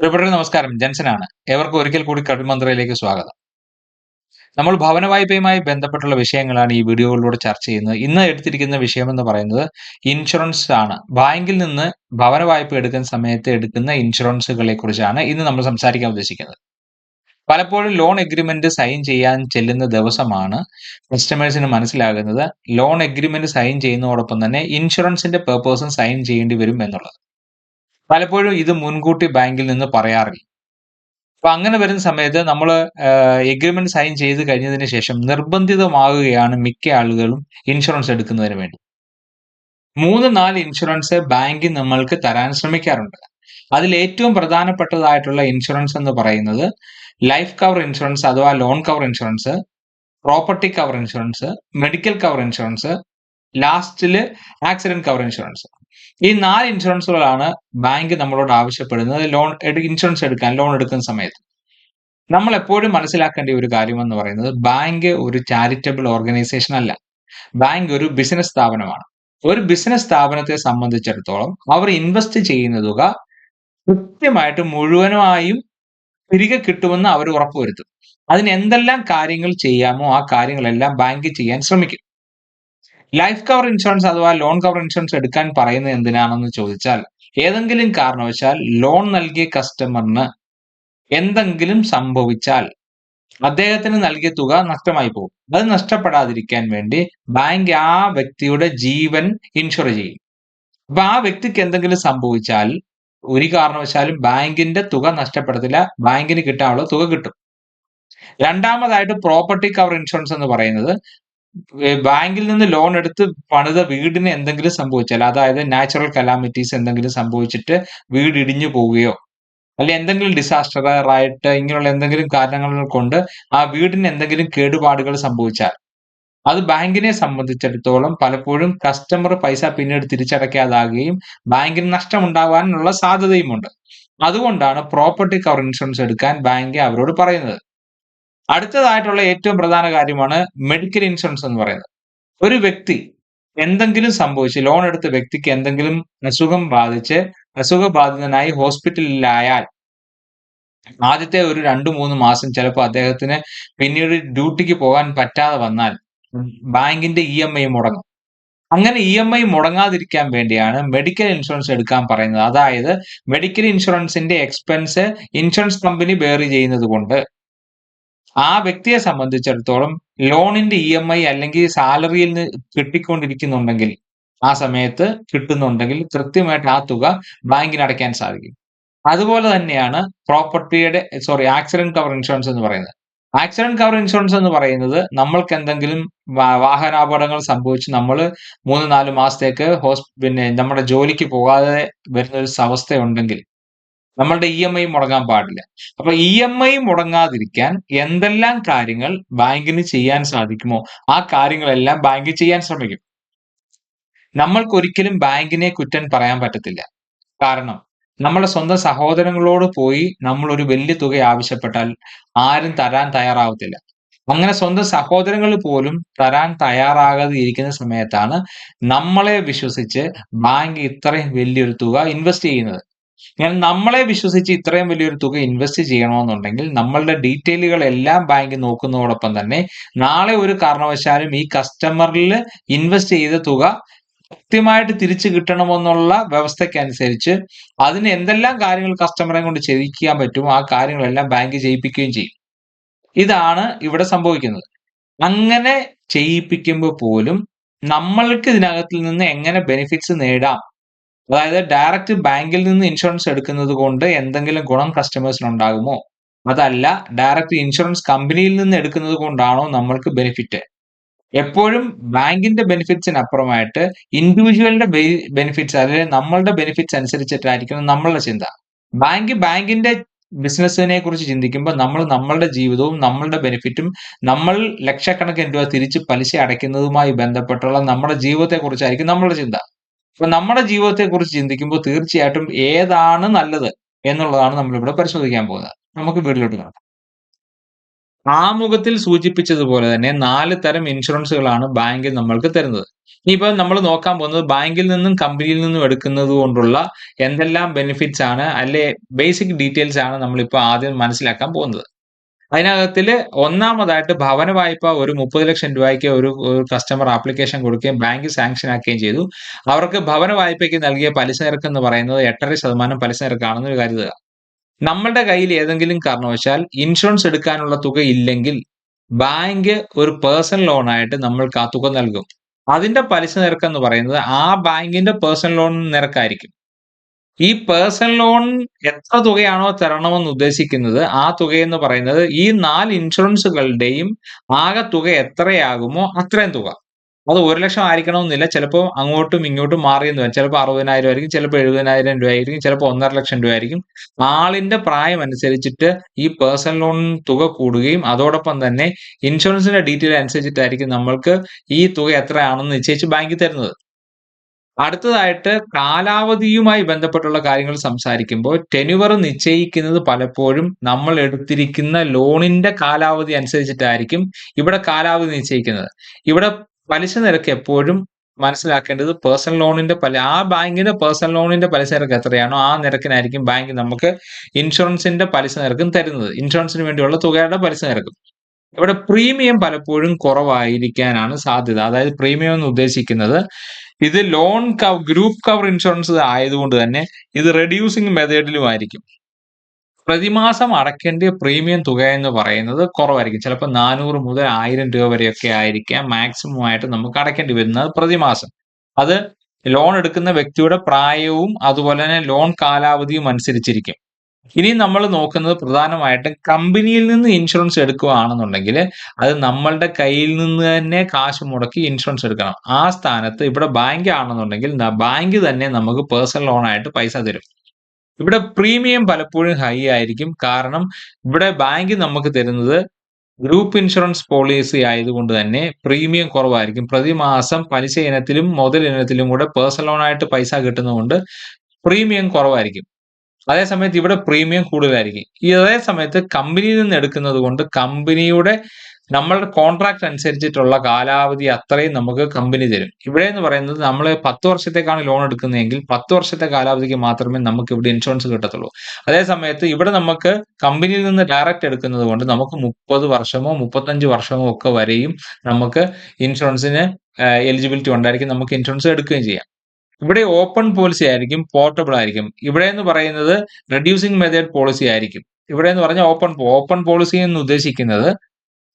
പ്രിയപ്പെട്ടവരെ നമസ്കാരം. ജൻസനാണ്. ഏവർക്കും ഒരിക്കൽ കൂടി കടുമന്ത്രയിലേക്ക് സ്വാഗതം. നമ്മൾ ഭവന വായ്പയുമായി ബന്ധപ്പെട്ടുള്ള വിഷയങ്ങളാണ് ഈ വീഡിയോകളിലൂടെ ചർച്ച ചെയ്യുന്നത്. ഇന്ന് എടുത്തിരിക്കുന്ന വിഷയം എന്ന് പറയുന്നത് ഇൻഷുറൻസ് ആണ് ബാങ്കിൽ നിന്ന് ഭവന വായ്പ എടുക്കുന്ന സമയത്ത് എടുക്കുന്ന ഇൻഷുറൻസുകളെ കുറിച്ചാണ് ഇന്ന് നമ്മൾ സംസാരിക്കാൻ ഉദ്ദേശിക്കുന്നത്. പലപ്പോഴും ലോൺ എഗ്രിമെന്റ് സൈൻ ചെയ്യാൻ ചെല്ലുന്ന ദിവസമാണ് കസ്റ്റമേഴ്സിന് മനസ്സിലാകുന്നത്. ലോൺ എഗ്രിമെന്റ് സൈൻ ചെയ്യുന്നതോടൊപ്പം തന്നെ ഇൻഷുറൻസിന്റെ പേർപ്പസും സൈൻ ചെയ്യേണ്ടി വരും എന്നുള്ളത്. പലപ്പോഴും ഇത് മുൻകൂട്ടി ബാങ്കിൽ നിന്ന് പറയാറില്ല. അപ്പൊ അങ്ങനെ വരുന്ന സമയത്ത് നമ്മൾ എഗ്രിമെന്റ് സൈൻ ചെയ്ത് കഴിഞ്ഞതിന് ശേഷം നിർബന്ധിതമാകുകയാണ് മിക്ക ആളുകളും ഇൻഷുറൻസ് എടുക്കുന്നതിന് വേണ്ടി. മൂന്ന് നാല് ഇൻഷുറൻസ് ബാങ്ക് നമ്മൾക്ക് തരാൻ ശ്രമിക്കാറുണ്ട്. അതിൽ ഏറ്റവും പ്രധാനപ്പെട്ടതായിട്ടുള്ള ഇൻഷുറൻസ് എന്ന് പറയുന്നത് ലൈഫ് കവർ ഇൻഷുറൻസ് അഥവാ loan cover insurance property cover insurance medical cover insurance ലാസ്റ്റിൽ ആക്സിഡന്റ് കവർ ഇൻഷുറൻസ് ഈ നാല് ഇൻഷുറൻസുകളാണ് ബാങ്ക് നമ്മളോട് ആവശ്യപ്പെടുന്നത്. ലോൺ ഇൻഷുറൻസ് എടുക്കാൻ ലോൺ എടുക്കുന്ന സമയത്ത്. നമ്മൾ എപ്പോഴും മനസ്സിലാക്കേണ്ട ഒരു കാര്യം എന്ന് പറയുന്നത് ബാങ്ക് ഒരു ചാരിറ്റബിൾ ഓർഗനൈസേഷൻ അല്ല. ബാങ്ക് ഒരു ബിസിനസ് സ്ഥാപനമാണ്. ഒരു ബിസിനസ് സ്ഥാപനത്തെ സംബന്ധിച്ചിടത്തോളം അവർ ഇൻവെസ്റ്റ് ചെയ്യുന്ന തുക കൃത്യമായിട്ട് മുഴുവനുമായും തിരികെ കിട്ടുമെന്ന് അവർ ഉറപ്പുവരുത്തും. അതിന് എന്തെല്ലാം കാര്യങ്ങൾ ചെയ്യാമോ ആ കാര്യങ്ങളെല്ലാം ബാങ്ക് ചെയ്യാൻ ശ്രമിക്കും. ലൈഫ് കവർ ഇൻഷുറൻസ് അഥവാ ലോൺ കവർ ഇൻഷുറൻസ് എടുക്കാൻ പറയുന്നത് എന്തിനാണെന്ന് ചോദിച്ചാൽ ഏതെങ്കിലും കാരണവശാൽ ലോൺ നൽകിയ കസ്റ്റമറിന് എന്തെങ്കിലും സംഭവിച്ചാൽ അദ്ദേഹത്തിന് നൽകിയ തുക നഷ്ടമായി പോകും. അത് നഷ്ടപ്പെടാതിരിക്കാൻ വേണ്ടി ബാങ്ക് ആ വ്യക്തിയുടെ ജീവൻ ഇൻഷുർ ചെയ്യും. അപ്പൊ ആ വ്യക്തിക്ക് എന്തെങ്കിലും സംഭവിച്ചാൽ ഒരു കാരണവശാലും ബാങ്കിന്റെ തുക നഷ്ടപ്പെടത്തില്ല. ബാങ്കിന് കിട്ടാനുള്ള തുക കിട്ടും. രണ്ടാമതായിട്ട് പ്രോപ്പർട്ടി കവർ ഇൻഷുറൻസ് എന്ന് പറയുന്നത് ബാങ്കിൽ നിന്ന് ലോൺ എടുത്ത് പണിത വീടിന് എന്തെങ്കിലും സംഭവിച്ചാൽ അതായത് നാച്ചുറൽ കലാമിറ്റീസ് എന്തെങ്കിലും സംഭവിച്ചിട്ട് വീട് ഇടിഞ്ഞു പോവുകയോ അല്ലെ എന്തെങ്കിലും ഡിസാസ്റ്റർ ആയിട്ട് ഇങ്ങനെയുള്ള എന്തെങ്കിലും കാരണങ്ങൾ കൊണ്ട് ആ വീടിന് എന്തെങ്കിലും കേടുപാടുകൾ സംഭവിച്ചാൽ അത് ബാങ്കിനെ സംബന്ധിച്ചിടത്തോളം പലപ്പോഴും കസ്റ്റമർ പൈസ പിന്നീട് തിരിച്ചടയ്ക്കാതാകുകയും ബാങ്കിന് നഷ്ടമുണ്ടാകാനുള്ള സാധ്യതയുമുണ്ട്. അതുകൊണ്ടാണ് പ്രോപ്പർട്ടി കവർ ഇൻഷുറൻസ് എടുക്കാൻ ബാങ്ക് അവരോട് പറയുന്നത്. അടുത്തതായിട്ടുള്ള ഏറ്റവും പ്രധാന കാര്യമാണ് മെഡിക്കൽ ഇൻഷുറൻസ് എന്ന് പറയുന്നത്. ഒരു വ്യക്തി എന്തെങ്കിലും സംഭവിച്ച് ലോൺ എടുത്ത വ്യക്തിക്ക് എന്തെങ്കിലും അസുഖം ബാധിച്ച് അസുഖബാധിതനായി ഹോസ്പിറ്റലിലായാൽ ആദ്യത്തെ ഒരു രണ്ടു മൂന്ന് മാസം ചിലപ്പോൾ അദ്ദേഹത്തിന് പിന്നീട് ഡ്യൂട്ടിക്ക് പോകാൻ പറ്റാതെ വന്നാൽ ബാങ്കിന്റെ ഇ എം ഐ മുടങ്ങും. അങ്ങനെ ഇ എം ഐ മുടങ്ങാതിരിക്കാൻ വേണ്ടിയാണ് മെഡിക്കൽ ഇൻഷുറൻസ് എടുക്കാൻ പറയുന്നത്. അതായത് മെഡിക്കൽ ഇൻഷുറൻസിന്റെ എക്സ്പെൻസ് ഇൻഷുറൻസ് കമ്പനി ബെയർ ചെയ്യുന്നത് കൊണ്ട് ആ വ്യക്തിയെ സംബന്ധിച്ചിടത്തോളം ലോണിന്റെ ഇ എം ഐ അല്ലെങ്കിൽ സാലറിയിൽ നിന്ന് കിട്ടിക്കൊണ്ടിരിക്കുന്നുണ്ടെങ്കിൽ ആ സമയത്ത് കിട്ടുന്നുണ്ടെങ്കിൽ കൃത്യമായിട്ട് ആ തുക ബാങ്കിന് അടയ്ക്കാൻ സാധിക്കും. അതുപോലെ തന്നെയാണ് പ്രോപ്പർട്ടിയുടെ സോറി ആക്സിഡന്റ് കവർ ഇൻഷുറൻസ് എന്ന് പറയുന്നത്. ആക്സിഡന്റ് കവർ ഇൻഷുറൻസ് എന്ന് പറയുന്നത് നമ്മൾക്ക് എന്തെങ്കിലും വാഹനാപകടങ്ങൾ സംഭവിച്ച് നമ്മൾ മൂന്ന് നാല് മാസത്തേക്ക് ഹോസ് പിന്നെ നമ്മുടെ ജോലിക്ക് പോകാതെ വരുന്ന ഒരു അവസ്ഥയുണ്ടെങ്കിൽ നമ്മളുടെ ഇ എം ഐ മുടങ്ങാൻ പാടില്ല. അപ്പൊ ഇ എം ഐ മുടങ്ങാതിരിക്കാൻ എന്തെല്ലാം കാര്യങ്ങൾ ബാങ്കിന് ചെയ്യാൻ സാധിക്കുമോ? ആ കാര്യങ്ങളെല്ലാം ബാങ്ക് ചെയ്യാൻ ശ്രമിക്കും. നമ്മൾക്കൊരിക്കലും ബാങ്കിനെ കുറ്റം പറയാൻ പറ്റത്തില്ല. കാരണം നമ്മളെ സ്വന്തം സഹോദരങ്ങളോട് പോയി നമ്മൾ ഒരു വലിയ തുക ആവശ്യപ്പെട്ടാൽ ആരും തരാൻ തയ്യാറാവത്തില്ല. അങ്ങനെ സ്വന്തം സഹോദരങ്ങൾ പോലും തരാൻ തയ്യാറാകാതെ ഇരിക്കുന്ന സമയത്താണ് നമ്മളെ വിശ്വസിച്ച് ബാങ്ക് ഇത്രയും വലിയൊരു തുക ഇൻവെസ്റ്റ് ചെയ്യുന്നത്. ഞാൻ നമ്മളെ വിശ്വസിച്ച് ഇത്രയും വലിയൊരു തുക ഇൻവെസ്റ്റ് ചെയ്യണമെന്നുണ്ടെങ്കിൽ നമ്മളുടെ ഡീറ്റെയിലുകൾ എല്ലാം ബാങ്ക് നോക്കുന്നതോടൊപ്പം തന്നെ നാളെ ഒരു കാരണവശാലും ഈ കസ്റ്റമറിൽ ഇൻവെസ്റ്റ് ചെയ്ത തുക കൃത്യമായിട്ട് തിരിച്ചു കിട്ടണമെന്നുള്ള വ്യവസ്ഥയ്ക്കനുസരിച്ച് അതിന് എന്തെല്ലാം കാര്യങ്ങൾ കസ്റ്റമറെ കൊണ്ട് ചെയ്യിക്കാൻ പറ്റും ആ കാര്യങ്ങളെല്ലാം ബാങ്ക് ചെയ്യിപ്പിക്കുകയും ചെയ്യും. ഇതാണ് ഇവിടെ സംഭവിക്കുന്നത്. അങ്ങനെ ചെയ്യിപ്പിക്കുമ്പോൾ പോലും നമ്മൾക്ക് ഇതിനകത്തിൽ നിന്ന് എങ്ങനെ ബെനിഫിറ്റ്സ് നേടാം അതായത് ഡയറക്റ്റ് ബാങ്കിൽ നിന്ന് ഇൻഷുറൻസ് എടുക്കുന്നത് കൊണ്ട് എന്തെങ്കിലും ഗുണം കസ്റ്റമേഴ്സിന് ഉണ്ടാകുമോ? അതല്ല ഡയറക്റ്റ് ഇൻഷുറൻസ് കമ്പനിയിൽ നിന്ന് എടുക്കുന്നത് കൊണ്ടാണോ നമ്മൾക്ക് ബെനിഫിറ്റ് എപ്പോഴും ബാങ്കിന്റെ ബെനിഫിറ്റ്സിന് അപ്പുറമായിട്ട് ഇൻഡിവിജ്വലിന്റെ ബെനിഫിറ്റ്സ് അല്ലെങ്കിൽ നമ്മളുടെ ബെനിഫിറ്റ്സ് അനുസരിച്ചിട്ടായിരിക്കണം നമ്മളുടെ ചിന്ത. ബാങ്ക് ബാങ്കിന്റെ ബിസിനസ്സിനെ കുറിച്ച് ചിന്തിക്കുമ്പോൾ നമ്മൾ നമ്മളുടെ ജീവിതവും നമ്മളുടെ ബെനിഫിറ്റും നമ്മൾ ലക്ഷക്കണക്കിന് രൂപ തിരിച്ച് പലിശ അടയ്ക്കുന്നതുമായി ബന്ധപ്പെട്ടുള്ള നമ്മുടെ ജീവിതത്തെ കുറിച്ചായിരിക്കും നമ്മളുടെ ചിന്ത. അപ്പൊ നമ്മുടെ ജീവിതത്തെ കുറിച്ച് ചിന്തിക്കുമ്പോൾ തീർച്ചയായിട്ടും ഏതാണ് നല്ലത് എന്നുള്ളതാണ് നമ്മളിവിടെ പരിശോധിക്കാൻ പോകുന്നത്. നമുക്ക് വീട്ടിലോട്ട് കാണാം ആമുഖത്തിൽ സൂചിപ്പിച്ചതുപോലെ തന്നെ നാല് തരം ഇൻഷുറൻസുകളാണ് ബാങ്കിൽ നമ്മൾക്ക് തരുന്നത്. ഇനിയിപ്പോൾ നമ്മൾ നോക്കാൻ പോകുന്നത് ബാങ്കിൽ നിന്നും കമ്പനിയിൽ നിന്നും എടുക്കുന്നത് കൊണ്ടുള്ള എന്തെല്ലാം ബെനിഫിറ്റ്സ് ആണ് അല്ലെ ബേസിക് ഡീറ്റെയിൽസ് ആണ് നമ്മളിപ്പോൾ ആദ്യം മനസ്സിലാക്കാൻ പോകുന്നത്. അതിനകത്തിൽ ഒന്നാമതായിട്ട് ഭവന വായ്പ ഒരു മുപ്പത് ലക്ഷം രൂപയ്ക്ക് ഒരു കസ്റ്റമർ ആപ്ലിക്കേഷൻ കൊടുക്കുകയും ബാങ്ക് സാങ്ഷൻ ആക്കുകയും ചെയ്തു. അവർക്ക് ഭവന വായ്പയ്ക്ക് നൽകിയ പലിശ നിരക്ക് എന്ന് പറയുന്നത് എട്ടര ശതമാനം പലിശ നിരക്കാണെന്ന് കരുതുക നമ്മളുടെ കയ്യിൽ ഏതെങ്കിലും കാരണവശാൽ ഇൻഷുറൻസ് എടുക്കാനുള്ള തുക ഇല്ലെങ്കിൽ ബാങ്ക് ഒരു പേഴ്സണൽ ലോൺ ആയിട്ട് നമ്മൾക്ക് ആ തുക നൽകും. അതിന്റെ പലിശ നിരക്ക് എന്ന് പറയുന്നത് ആ ബാങ്കിന്റെ പേഴ്സണൽ ലോൺ നിരക്കായിരിക്കും. ഈ പേഴ്സണൽ ലോൺ എത്ര തുകയാണോ തരണമെന്ന് ഉദ്ദേശിക്കുന്നത് ആ തുകയെന്ന് പറയുന്നത് ഈ നാല് ഇൻഷുറൻസുകളുടെയും ആകെ തുക എത്രയാകുമോ അത്രയും തുക. അത് ഒരു ലക്ഷം ആയിരിക്കണമെന്നില്ല. ചിലപ്പോൾ അങ്ങോട്ടും ഇങ്ങോട്ടും മാറിയെന്ന് വരും. ചിലപ്പോൾ അറുപതിനായിരം ആയിരിക്കും ചിലപ്പോൾ എഴുപതിനായിരം രൂപ ആയിരിക്കും ചിലപ്പോൾ ഒന്നര ലക്ഷം രൂപ ആയിരിക്കും. ആളിന്റെ പ്രായം അനുസരിച്ചിട്ട് ഈ പേഴ്സണൽ ലോൺ തുക കൂടുകയും അതോടൊപ്പം തന്നെ ഇൻഷുറൻസിന്റെ ഡീറ്റെയിൽ അനുസരിച്ചിട്ടായിരിക്കും നമ്മൾക്ക് ഈ തുക എത്രയാണെന്ന് നിശ്ചയിച്ച് ബാങ്കിൽ തരുന്നത്. അടുത്തതായിട്ട് കാലാവധിയുമായി ബന്ധപ്പെട്ടുള്ള കാര്യങ്ങൾ സംസാരിക്കുമ്പോൾ ടെനുവർ നിശ്ചയിക്കുന്നത് പലപ്പോഴും നമ്മൾ എടുത്തിരിക്കുന്ന ലോണിന്റെ കാലാവധി അനുസരിച്ചിട്ടായിരിക്കും ഇവിടെ കാലാവധി നിശ്ചയിക്കുന്നത്. ഇവിടെ പലിശ നിരക്ക് എപ്പോഴും മനസ്സിലാക്കേണ്ടത് പേഴ്സണൽ ലോണിന്റെ പല ആ ബാങ്കിന്റെ പേഴ്സണൽ ലോണിന്റെ പലിശ നിരക്ക് എത്രയാണോ ആ നിരക്കിനായിരിക്കും ബാങ്ക് നമുക്ക് ഇൻഷുറൻസിന്റെ പലിശ നിരക്കും തരുന്നത്. ഇൻഷുറൻസിന് വേണ്ടിയുള്ള തുകയുടെ പലിശ നിരക്കും. ഇവിടെ പ്രീമിയം പലപ്പോഴും കുറവായിരിക്കാനാണ് സാധ്യത. അതായത് പ്രീമിയം എന്ന് ഉദ്ദേശിക്കുന്നത് ഇത് loan cover group cover insurance ആയതുകൊണ്ട് തന്നെ ഇത് റെഡ്യൂസിങ് മെത്തേഡിലും ആയിരിക്കും. പ്രതിമാസം അടയ്ക്കേണ്ട പ്രീമിയം തുക എന്ന് പറയുന്നത് കുറവായിരിക്കും. ചിലപ്പോൾ നാനൂറ് മുതൽ ആയിരം രൂപ വരെയൊക്കെ ആയിരിക്കാം മാക്സിമം ആയിട്ട് നമുക്ക് അടയ്ക്കേണ്ടി വരുന്നത് പ്രതിമാസം. അത് ലോൺ എടുക്കുന്ന വ്യക്തിയുടെ പ്രായവും അതുപോലെ തന്നെ ലോൺ കാലാവധിയും അനുസരിച്ചിരിക്കും. ഇനി നമ്മൾ നോക്കുന്നത് പ്രധാനമായിട്ടും കമ്പനിയിൽ നിന്ന് ഇൻഷുറൻസ് എടുക്കുകയാണെന്നുണ്ടെങ്കിൽ അത് നമ്മളുടെ കയ്യിൽ നിന്ന് തന്നെ കാശ് മുടക്കി ഇൻഷുറൻസ് എടുക്കണം. ആ സ്ഥാനത്ത് ഇവിടെ ബാങ്ക് ആണെന്നുണ്ടെങ്കിൽ ബാങ്ക് തന്നെ നമുക്ക് പേഴ്സണൽ ലോൺ ആയിട്ട് പൈസ തരും. ഇവിടെ പ്രീമിയം പലപ്പോഴും ഹൈ ആയിരിക്കും. കാരണം ഇവിടെ ബാങ്ക് നമുക്ക് തരുന്നത് ഗ്രൂപ്പ് ഇൻഷുറൻസ് പോളിസി ആയതുകൊണ്ട് തന്നെ പ്രീമിയം കുറവായിരിക്കും. പ്രതിമാസം പലിശ ഇനത്തിലും മുതൽ ഇനത്തിലും കൂടെ പേഴ്സണൽ ലോൺ ആയിട്ട് പൈസ കിട്ടുന്നതുകൊണ്ട് പ്രീമിയം കുറവായിരിക്കും. അതേ സമയത്ത് ഇവിടെ പ്രീമിയം കൂടുതലായിരിക്കും. ഈ അതേ സമയത്ത് കമ്പനിയിൽ നിന്ന് എടുക്കുന്നത് കൊണ്ട് കമ്പനിയുടെ നമ്മളുടെ കോൺട്രാക്ട് അനുസരിച്ചിട്ടുള്ള കാലാവധി അത്രയും നമുക്ക് കമ്പനി തരും. ഇവിടെ എന്ന് പറയുന്നത് നമ്മൾ പത്ത് വർഷത്തേക്കാണ് ലോൺ എടുക്കുന്നതെങ്കിൽ പത്ത് വർഷത്തെ കാലാവധിക്ക് മാത്രമേ നമുക്ക് ഇവിടെ ഇൻഷുറൻസ് കിട്ടത്തുള്ളൂ. അതേ സമയത്ത് ഇവിടെ നമുക്ക് കമ്പനിയിൽ നിന്ന് ഡയറക്റ്റ് എടുക്കുന്നത് കൊണ്ട് നമുക്ക് മുപ്പത് വർഷമോ മുപ്പത്തഞ്ച് വർഷമോ ഒക്കെ വരെയും നമുക്ക് ഇൻഷുറൻസിന് എലിജിബിലിറ്റി ഉണ്ടായിരിക്കും. നമുക്ക് ഇൻഷുറൻസ് എടുക്കുകയും ചെയ്യാം. ഇവിടെ ഓപ്പൺ പോളിസി ആയിരിക്കും പോർട്ടബിൾ ആയിരിക്കും. ഇവിടെ എന്ന് പറയുന്നത് റെഡ്യൂസിങ് മെത്തേഡ് പോളിസി ആയിരിക്കും. ഇവിടെ എന്ന് പറഞ്ഞാൽ ഓപ്പൺ ഓപ്പൺ പോളിസി എന്ന് ഉദ്ദേശിക്കുന്നത്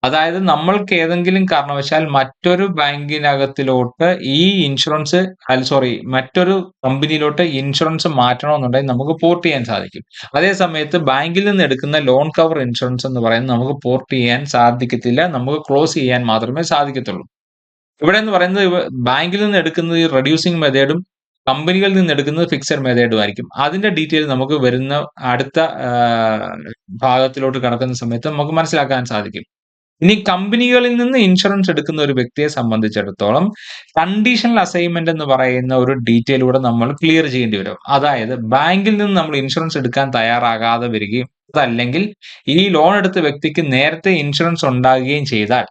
അതായത് നമ്മൾക്ക് ഏതെങ്കിലും കാരണവശാൽ മറ്റൊരു ബാങ്കിനകത്തിലോട്ട് ഈ ഇൻഷുറൻസ് അല്ല സോറി മറ്റൊരു കമ്പനിയിലോട്ട് ഇൻഷുറൻസ് മാറ്റണമെന്നുണ്ടെങ്കിൽ നമുക്ക് പോർട്ട് ചെയ്യാൻ സാധിക്കും. അതേ സമയത്ത് ബാങ്കിൽ നിന്ന് എടുക്കുന്ന ലോൺ കവർ ഇൻഷുറൻസ് എന്ന് പറയുന്നത് നമുക്ക് പോർട്ട് ചെയ്യാൻ സാധിക്കത്തില്ല. നമുക്ക് ക്ലോസ് ചെയ്യാൻ മാത്രമേ സാധിക്കത്തുള്ളൂ. ഇവിടെ എന്ന് പറയുന്നത് ബാങ്കിൽ നിന്ന് എടുക്കുന്നത് ഈ റെഡ്യൂസിങ് മെത്തേഡും കമ്പനികളിൽ നിന്ന് എടുക്കുന്നത് ഫിക്സഡ് മെത്തേഡും ആയിരിക്കും. അതിന്റെ ഡീറ്റെയിൽ നമുക്ക് വരുന്ന അടുത്ത ഭാഗത്തിലോട്ട് കടക്കുന്ന സമയത്ത് നമുക്ക് മനസ്സിലാക്കാൻ സാധിക്കും. ഇനി കമ്പനികളിൽ നിന്ന് ഇൻഷുറൻസ് എടുക്കുന്ന ഒരു വ്യക്തിയെ സംബന്ധിച്ചിടത്തോളം കണ്ടീഷണൽ അസൈൻമെന്റ് എന്ന് പറയുന്ന ഒരു ഡീറ്റെയിലൂടെ നമ്മൾ ക്ലിയർ ചെയ്യേണ്ടി വരും. അതായത് ബാങ്കിൽ നിന്ന് നമ്മൾ ഇൻഷുറൻസ് എടുക്കാൻ തയ്യാറാകാതെ വരികയും അതല്ലെങ്കിൽ ഈ ലോൺ എടുത്ത വ്യക്തിക്ക് നേരത്തെ ഇൻഷുറൻസ് ഉണ്ടാകുകയും ചെയ്താൽ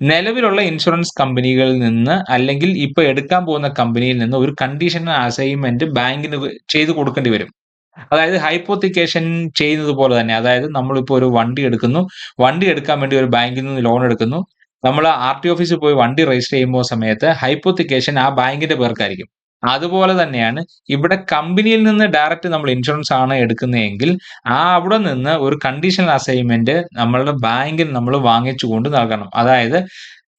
നിലവിലുള്ള ഇൻഷുറൻസ് കമ്പനികളിൽ നിന്ന് അല്ലെങ്കിൽ ഇപ്പൊ എടുക്കാൻ പോകുന്ന കമ്പനിയിൽ നിന്ന് ഒരു കണ്ടീഷണൽ അസൈൻമെന്റ് ബാങ്കിന് ചെയ്തു കൊടുക്കേണ്ടി വരും. അതായത് ഹൈപ്പോത്തിക്കേഷൻ ചെയ്യുന്നത് പോലെ തന്നെ അതായത് നമ്മളിപ്പോൾ ഒരു വണ്ടി എടുക്കുന്നു. വണ്ടി എടുക്കാൻ വേണ്ടി ഒരു ബാങ്കിൽ നിന്ന് ലോൺ എടുക്കുന്നു. നമ്മൾ ആർ ടി ഓഫീസിൽ പോയി വണ്ടി രജിസ്റ്റർ ചെയ്യുമ്പോൾ സമയത്ത് ഹൈപ്പോത്തിക്കേഷൻ ആ ബാങ്കിന്റെ പേർക്കായിരിക്കും. അതുപോലെ തന്നെയാണ് ഇവിടെ കമ്പനിയിൽ നിന്ന് ഡയറക്റ്റ് നമ്മൾ ഇൻഷുറൻസ് ആണ് എടുക്കുന്നതെങ്കിൽ ആ അവിടെ നിന്ന് ഒരു കണ്ടീഷണൽ അസൈൻമെന്റ് നമ്മളുടെ ബാങ്കിൽ നമ്മൾ വാങ്ങിച്ചുകൊണ്ട് നൽകണം. അതായത്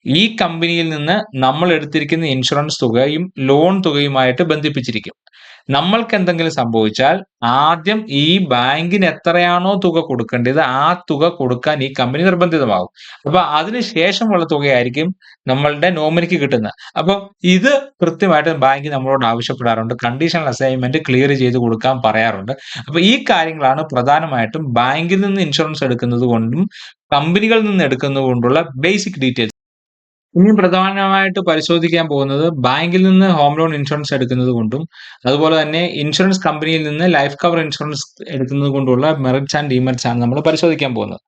ഈ കമ്പനിയിൽ നിന്ന് നമ്മൾ എടുത്തിരിക്കുന്ന ഇൻഷുറൻസ് തുകയും ലോൺ തുകയുമായിട്ട് ബന്ധിപ്പിച്ചിരിക്കും. നമ്മൾക്ക് എന്തെങ്കിലും സംഭവിച്ചാൽ ആദ്യം ഈ ബാങ്കിന് എത്രയാണോ തുക കൊടുക്കേണ്ടത് ആ തുക കൊടുക്കാൻ ഈ കമ്പനി നിർബന്ധിതമാകും. അപ്പൊ അതിനുശേഷമുള്ള തുകയായിരിക്കും നമ്മളുടെ നോമിനിക്ക് കിട്ടുന്നത്. അപ്പൊ ഇത് കൃത്യമായിട്ട് ബാങ്ക് നമ്മളോട് ആവശ്യപ്പെടാറുണ്ട്. കണ്ടീഷണൽ അസൈൻമെന്റ് ക്ലിയർ ചെയ്ത് കൊടുക്കാൻ പറയാറുണ്ട്. അപ്പൊ ഈ കാര്യങ്ങളാണ് പ്രധാനമായിട്ടും ബാങ്കിൽ നിന്ന് ഇൻഷുറൻസ് എടുക്കുന്നത് കൊണ്ടും കമ്പനികളിൽ നിന്ന് എടുക്കുന്നത് കൊണ്ടുള്ള ബേസിക് ഡീറ്റെയിൽസ്. ഇനി പ്രധാനമായിട്ട് പരിശോധിക്കാൻ പോകുന്നത് ബാങ്കിൽ നിന്ന് ഹോം ലോൺ ഇൻഷുറൻസ് എടുക്കുന്നത് കൊണ്ടും അതുപോലെ തന്നെ ഇൻഷുറൻസ് കമ്പനിയിൽ നിന്ന് ലൈഫ് കവർ ഇൻഷുറൻസ് എടുക്കുന്നത് കൊണ്ടുള്ള മെറിറ്റ്സ് ആൻഡ് ഡിമെറിറ്റ്സ് ആണ് നമ്മൾ പരിശോധിക്കാൻ പോകുന്നത്.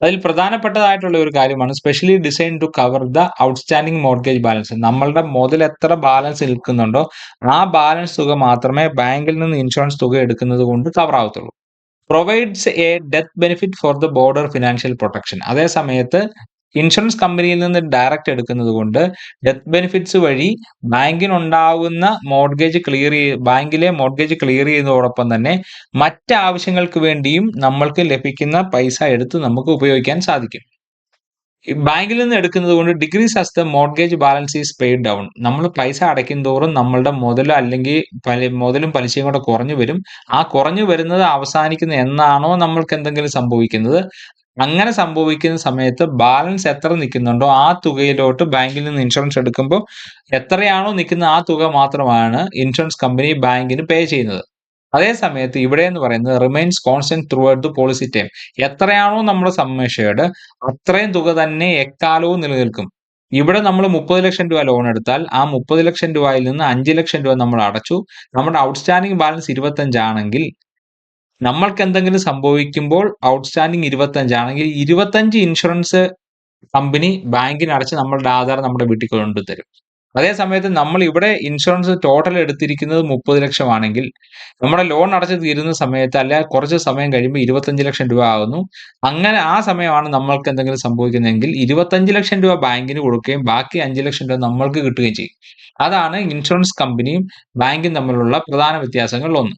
അതിൽ പ്രധാനപ്പെട്ടതായിട്ടുള്ള ഒരു കാര്യമാണ് specially design to cover the outstanding mortgage balance നമ്മളുടെ മുതൽ എത്ര ബാലൻസ് നിൽക്കുന്നുണ്ടോ ആ ബാലൻസ് തുക മാത്രമേ ബാങ്കിൽ നിന്ന് ഇൻഷുറൻസ് തുക എടുക്കുന്നത് കൊണ്ട് cover ആവത്തുള്ളൂ. Provides a death benefit for the border financial protection അതേ സമയത്ത് ഇൻഷുറൻസ് കമ്പനിയിൽ നിന്ന് ഡയറക്റ്റ് എടുക്കുന്നത് കൊണ്ട് ഡെത്ത് ബെനിഫിറ്റ്സ് വഴി ബാങ്കിനുണ്ടാകുന്ന മോർഗേജ് ക്ലിയർ ബാങ്കിലെ മോർഗേജ് ക്ലിയർ ചെയ്യുന്നതോടൊപ്പം തന്നെ മറ്റ് ആവശ്യങ്ങൾക്ക് വേണ്ടിയും നമ്മൾക്ക് ലഭിക്കുന്ന പൈസ എടുത്ത് നമുക്ക് ഉപയോഗിക്കാൻ സാധിക്കും. ബാങ്കിൽ നിന്ന് എടുക്കുന്നത് കൊണ്ട് decreases as the mortgage balance is paid down നമ്മൾ പൈസ അടയ്ക്കും തോറും നമ്മളുടെ മുതൽ അല്ലെങ്കിൽ മുതലും പലിശയും കൂടെ കുറഞ്ഞു വരും. ആ കുറഞ്ഞു വരുന്നത് അവസാനിക്കുന്ന എന്നാണോ നമ്മൾക്ക് എന്തെങ്കിലും സംഭവിക്കുന്നത്? അങ്ങനെ സംഭവിക്കുന്ന സമയത്ത് ബാലൻസ് എത്ര നിൽക്കുന്നുണ്ടോ ആ തുകയിലോട്ട് ബാങ്കിൽ നിന്ന് ഇൻഷുറൻസ് എടുക്കുമ്പോൾ എത്രയാണോ നിൽക്കുന്ന ആ തുക മാത്രമാണ് ഇൻഷുറൻസ് കമ്പനി ബാങ്കിന് പേ ചെയ്യുന്നത്. അതേ സമയത്ത് ഇവിടെ എന്ന് പറയുന്നത് remains constant throughout the policy time എത്രയാണോ നമ്മുടെ സമ്മേഷേർഡ് അത്രയും തുക തന്നെ എക്കാലവും നിലനിൽക്കും. ഇവിടെ നമ്മൾ മുപ്പത് ലക്ഷം രൂപ ലോൺ എടുത്താൽ ആ മുപ്പത് ലക്ഷം രൂപയിൽ നിന്ന് അഞ്ച് ലക്ഷം രൂപ നമ്മൾ അടച്ചു. നമ്മുടെ ഔട്ട്സ്റ്റാൻഡിങ് ബാലൻസ് ഇരുപത്തഞ്ചാണെങ്കിൽ നമ്മൾക്ക് എന്തെങ്കിലും സംഭവിക്കുമ്പോൾ ഔട്ട്സ്റ്റാൻഡിങ് ഇരുപത്തഞ്ച് ആണെങ്കിൽ ഇരുപത്തഞ്ച് ഇൻഷുറൻസ് കമ്പനി ബാങ്കിന് അടച്ച് നമ്മളുടെ ആധാർ നമ്മുടെ വീട്ടിൽ കൊണ്ടുതരും. അതേ സമയത്ത് നമ്മൾ ഇവിടെ ഇൻഷുറൻസ് ടോട്ടൽ എടുത്തിരിക്കുന്നത് മുപ്പത് ലക്ഷമാണെങ്കിൽ നമ്മുടെ ലോൺ അടച്ചു തീരുന്ന സമയത്ത് അല്ല കുറച്ച് സമയം കഴിയുമ്പോൾ ഇരുപത്തഞ്ച് ലക്ഷം രൂപ ആകുന്നു അങ്ങനെ ആ സമയമാണ് നമ്മൾക്ക് എന്തെങ്കിലും സംഭവിക്കുന്നതെങ്കിൽ ഇരുപത്തഞ്ച് ലക്ഷം രൂപ ബാങ്കിന് കൊടുക്കുകയും ബാക്കി അഞ്ച് ലക്ഷം രൂപ നമ്മൾക്ക് കിട്ടുകയും ചെയ്യും. അതാണ് ഇൻഷുറൻസ് കമ്പനിയും ബാങ്കും തമ്മിലുള്ള പ്രധാന വ്യത്യാസങ്ങളിൽ ഒന്ന്.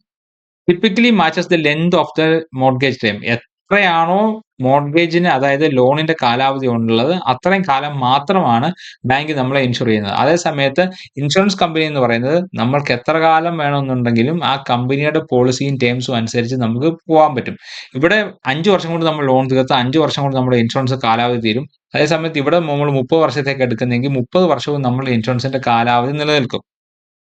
Typically matches the length of the mortgage time എത്രയാണോ മോർഗേജിന് അതായത് ലോണിന്റെ കാലാവധി ഉള്ളത് അത്രയും കാലം മാത്രമാണ് ബാങ്ക് നമ്മളെ ഇൻഷുർ ചെയ്യുന്നത്. അതേ സമയത്ത് ഇൻഷുറൻസ് കമ്പനി എന്ന് പറയുന്നത് നമ്മൾക്ക് എത്ര കാലം വേണമെന്നുണ്ടെങ്കിലും ആ കമ്പനിയുടെ പോളിസിയും ടേംസും അനുസരിച്ച് നമുക്ക് പോകാൻ പറ്റും. ഇവിടെ അഞ്ച് വർഷം കൊണ്ട് നമ്മൾ ലോൺ തീർത്ത് അഞ്ച് വർഷം കൊണ്ട് നമ്മുടെ ഇൻഷുറൻസ് കാലാവധി തീരും. അതേസമയത്ത് ഇവിടെ നമ്മൾ മുപ്പത് വർഷത്തേക്ക് എടുക്കുന്നെങ്കിൽ മുപ്പത് വർഷവും നമ്മൾ ഇൻഷുറൻസിന്റെ കാലാവധി നിലനിൽക്കും.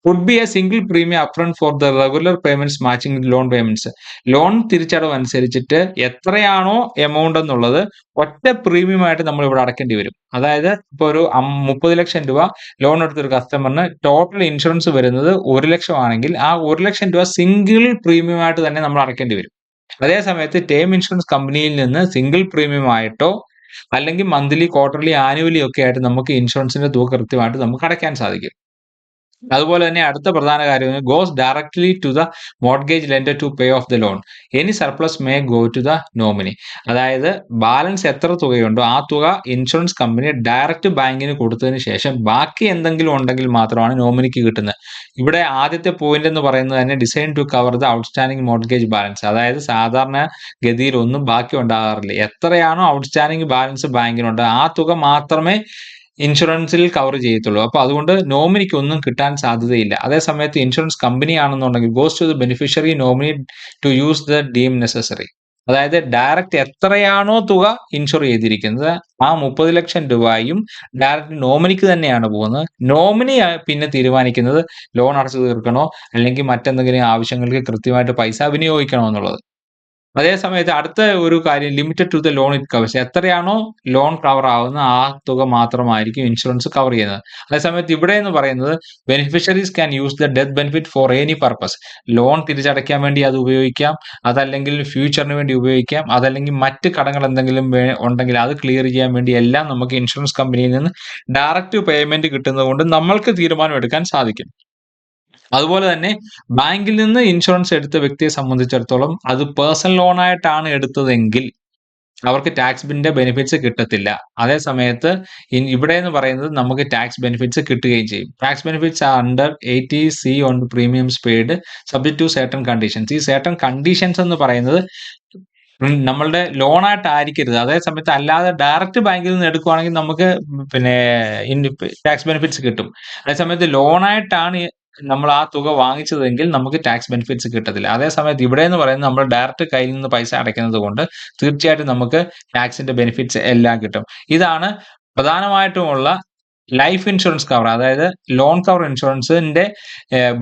Would be a single premium upfront for the regular payments matching loan payments loan തിരിച്ചടവ് അനുസരിച്ചിട്ട് എത്രയാണോ എമൗണ്ട് എന്നുള്ളത് ഒറ്റ പ്രീമിയം ആയിട്ട് നമ്മൾ ഇവിടെ അടക്കേണ്ടി വരും. അതായത് ഇപ്പൊ ഒരു മുപ്പത് ലക്ഷം രൂപ ലോൺ എടുത്ത ഒരു കസ്റ്റമറിന് ടോട്ടൽ ഇൻഷുറൻസ് വരുന്നത് ഒരു ലക്ഷം ആണെങ്കിൽ ആ ഒരു ലക്ഷം രൂപ സിംഗിൾ പ്രീമിയം ആയിട്ട് തന്നെ നമ്മൾ അടക്കേണ്ടി വരും. അതേ സമയത്ത് ടേം ഇൻഷുറൻസ് കമ്പനിയിൽ നിന്ന് സിംഗിൾ പ്രീമിയം ആയിട്ടോ അല്ലെങ്കിൽ മന്ത്ലി ക്വാർട്ടർലി ആനുവലി ഒക്കെ ആയിട്ട് നമുക്ക് ഇൻഷുറൻസിന്റെ തുക കൃത്യമായിട്ട് നമുക്ക് അടയ്ക്കാൻ സാധിക്കും. അതുപോലെ തന്നെ അടുത്ത പ്രധാന കാര്യം goes directly to the mortgage lender to pay off the loan any surplus may go to the nominee അതായത് ബാലൻസ് എത്ര തുകയുണ്ടോ ആ തുക ഇൻഷുറൻസ് കമ്പനി ഡയറക്റ്റ് ബാങ്കിന് കൊടുത്തതിന് ശേഷം ബാക്കി എന്തെങ്കിലും ഉണ്ടെങ്കിൽ മാത്രമാണ് നോമിനിക്ക് കിട്ടുന്നത്. ഇവിടെ ആദ്യത്തെ പോയിന്റ് എന്ന് പറയുന്നത് തന്നെ design to cover the outstanding mortgage balance അതായത് സാധാരണ ഗതിയിൽ ഒന്നും ബാക്കി ഉണ്ടാകാറില്ല. എത്രയാണോ ഔട്ട്സ്റ്റാൻഡിംഗ് ബാലൻസ് ബാങ്കിനുണ്ട് ആ തുക മാത്രമേ ഇൻഷുറൻസിൽ കവർ ചെയ്യത്തുള്ളൂ. അപ്പോൾ അതുകൊണ്ട് നോമിനിക്ക് ഒന്നും കിട്ടാൻ സാധ്യതയില്ല. അതേ സമയത്ത് ഇൻഷുറൻസ് കമ്പനി ആണെന്നുണ്ടെങ്കിൽ goes to the beneficiary nominee to use the deem necessary അതായത് ഡയറക്റ്റ് എത്രയാണോ തുക ഇൻഷുർ ചെയ്തിരിക്കുന്നത് ആ മുപ്പത് ലക്ഷം രൂപയും ഡയറക്റ്റ് നോമിനിക്ക് തന്നെയാണ് പോകുന്നത്. നോമിനി പിന്നെ തീരുമാനിക്കുന്നത് ലോൺ അടച്ചു തീർക്കണോ അല്ലെങ്കിൽ മറ്റെന്തെങ്കിലും ആവശ്യങ്ങൾക്ക് കൃത്യമായിട്ട് പൈസ വിനിയോഗിക്കണോ എന്നുള്ളത്. അതേ സമയത്ത് അടുത്ത ഒരു കാര്യം limited to the loan it covers എത്രയാണോ ലോൺ കവർ ആവുന്ന ആ തുക മാത്രമായിരിക്കും ഇൻഷുറൻസ് കവർ ചെയ്യുന്നത്. അതേസമയത്ത് ഇവിടെ എന്ന് പറയുന്നത് beneficiaries can use the death benefit for any purpose loan തിരിച്ചടയ്ക്കാൻ വേണ്ടി അത് ഉപയോഗിക്കാം അതല്ലെങ്കിൽ ഫ്യൂച്ചറിന് വേണ്ടി ഉപയോഗിക്കാം അതല്ലെങ്കിൽ മറ്റ് കടങ്ങൾ എന്തെങ്കിലും ഉണ്ടെങ്കിൽ അത് ക്ലിയർ ചെയ്യാൻ വേണ്ടി എല്ലാം നമുക്ക് ഇൻഷുറൻസ് കമ്പനിയിൽ നിന്ന് ഡയറക്റ്റ് പേയ്മെന്റ് കിട്ടുന്നതുകൊണ്ട് നമ്മൾക്ക് തീരുമാനം എടുക്കാൻ സാധിക്കും. അതുപോലെ തന്നെ ബാങ്കിൽ നിന്ന് ഇൻഷുറൻസ് എടുത്ത വ്യക്തിയെ സംബന്ധിച്ചിടത്തോളം അത് പേഴ്സണൽ ലോൺ ആയിട്ടാണ് എടുത്തതെങ്കിൽ അവർക്ക് ടാക്സ് ബിന്റെ ബെനിഫിറ്റ്സ് കിട്ടത്തില്ല. അതേ സമയത്ത് ഇവിടെ എന്ന് പറയുന്നത് നമുക്ക് ടാക്സ് ബെനിഫിറ്റ്സ് കിട്ടുകയും ചെയ്യും. Tax benefits are under eighty C on premiums paid subject to certain conditions ഈ സേട്ടൺ കണ്ടീഷൻസ് എന്ന് പറയുന്നത് നമ്മളുടെ ലോൺ ആയിട്ടായിരിക്കരുത്. അതേ സമയത്ത് അല്ലാതെ ഡയറക്റ്റ് ബാങ്കിൽ നിന്ന് എടുക്കുവാണെങ്കിൽ നമുക്ക് പിന്നെ ടാക്സ് ബെനിഫിറ്റ്സ് കിട്ടും. അതേ സമയത്ത് ഈ നമ്മൾ ആ തുക വാങ്ങിച്ചതെങ്കിൽ നമുക്ക് ടാക്സ് ബെനിഫിറ്റ്സ് കിട്ടത്തില്ല. അതേസമയത്ത് ഇവിടെ എന്ന് പറയുന്നത് നമ്മൾ ഡയറക്റ്റ് കയ്യിൽ നിന്ന് പൈസ അടയ്ക്കുന്നത് കൊണ്ട് തീർച്ചയായിട്ടും നമുക്ക് ടാക്സിന്റെ ബെനിഫിറ്റ്സ് എല്ലാം കിട്ടും. ഇതാണ് പ്രധാനമായിട്ടുമുള്ള ലൈഫ് ഇൻഷുറൻസ് കവർ അതായത് ലോൺ കവർ ഇൻഷുറൻസിന്റെ